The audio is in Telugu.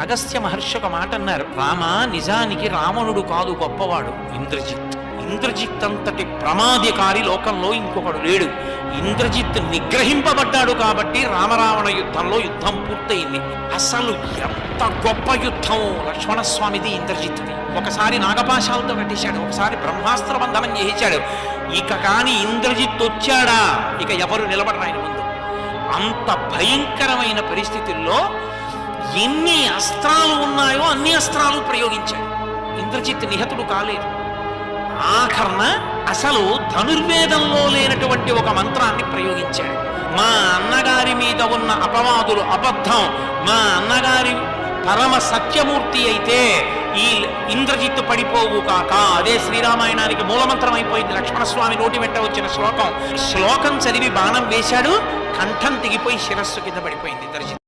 అగస్త్య మహర్షి ఒక మాట అన్నారు. రామ నిజానికి రావణుడు కాదు గొప్పవాడు. ఇంద్రజిత్ ఇంద్రజిత్ అంతటి ప్రమాదకారి లోకంలో ఇంకొకడు లేడు. ఇంద్రజిత్ నిగ్రహింపబడ్డాడు కాబట్టి రామరావణ యుద్ధంలో యుద్ధం పూర్తయింది. అసలు ఎంత గొప్ప యుద్ధం! లక్ష్మణస్వామిది ఇంద్రజిత్ది ఒకసారి నాగపాశాలతో కట్టేశాడు. ఒకసారి బ్రహ్మాస్త్ర బంధనం చేయించాడు. ఇక కాని ఇంద్రజిత్ వచ్చాడా? ఇక ఎవరు నిలబడరు ఆయన ముందు. అంత భయంకరమైన పరిస్థితుల్లో ఎన్ని అస్త్రాలు ఉన్నాయో అన్ని అస్త్రాలు ప్రయోగించాడు. ఇంద్రజిత్ నిహతుడు కాలేదు. ఆఖరణ అసలు ధనుర్వేదంలో లేనటువంటి ఒక మంత్రాన్ని ప్రయోగించాడు. మా అన్నగారి మీద ఉన్న అపవాదులు అబద్ధం. మా అన్నగారి పరమ సత్యమూర్తి అయితే ఈ ఇంద్రజిత్తు పడిపోవు కాక. అదే శ్రీరామాయణానికి మూలమంత్రం అయిపోయింది. లక్ష్మణస్వామి నోటి వెంట వచ్చిన శ్లోకం. శ్లోకం చదివి బాణం వేశాడు. కంఠం తెగిపోయి శిరస్సు కింద పడిపోయింది ఇంద్రజిత్.